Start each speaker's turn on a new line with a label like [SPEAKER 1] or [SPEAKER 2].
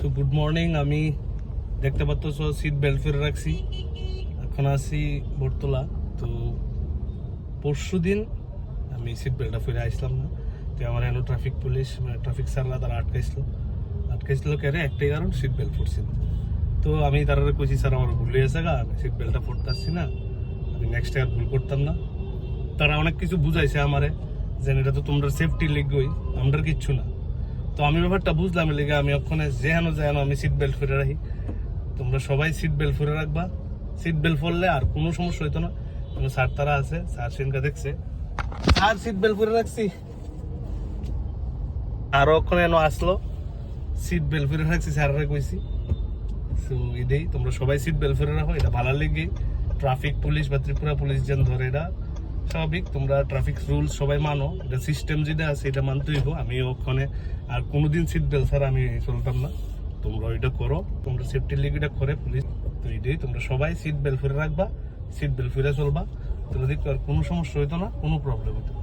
[SPEAKER 1] তো good morning আমি দেখতে পাচ্ছ সিট বেল্ট ফিরে রাখছি। এখন আছি বটতলা তো পরশু দিন আমি সিট বেল্টটা ফিরে আসলাম না। তো আমার এনো ট্রাফিক পুলিশ মানে ট্রাফিক স্যাররা তারা আটকাইছিল। আটকাইছিল কেন একটাই কারণ সিট বেল্ট ফুটছিল তো আমি তারা কইছি, স্যার, আমার ভুল হয়েছে গা, আমি সিট বেল্টটা পড়তে আসছি না। আমি নেক্সট আর ভুল করতাম না। তারা অনেক কিছু বুঝাইছে আমারে যে এটা তো তোমরা সেফটি লিগই আমরা কিচ্ছু না। তো আমি ব্যাপারটা বুঝলাম লেগে আমি ওখানে যেহেন যেহেন আমি সিট বেল্ট ফিরে রাখি। তোমরা সবাই সিট বেল্ট ফিরে রাখবা। সিট বেল্ট পরলে আর কোনো সমস্যা হইতো না। কোনো স্যার তারা আছে স্যার সেনকা দেখছে। আর সিট বেল্ট ফিরে রাখছি। আর ওখানে এনো আসলো। সিট বেল্ট ফিরে রাখছি স্যাররা কইছি। তো এটাই তোমরা সবাই সিট বেল্ট ফিরে রাখো। এটা ভালো লেগে। ট্রাফিক পুলিশ বা ত্রিপুরা পুলিশ যেন ধরে এটা। স্বাভাবিক, তোমরা ট্রাফিক রুলস সবাই মানো। এটা সিস্টেম যেটা আছে, এটা মানতে হইব। আমি ওখানে আর কোনোদিন সিট বেল ছাড়া আমি চলতাম না। তোমরা ওইটা করো। তোমরা সেফটি লিগ এটা করে পুলিশ তো এটাই। তোমরা সবাই সিট বেল ফিরে রাখবা সিট বেল ফিরে চলবা। তোমাদের আর কোনো সমস্যা হইতো না, কোনো প্রবলেম হতো।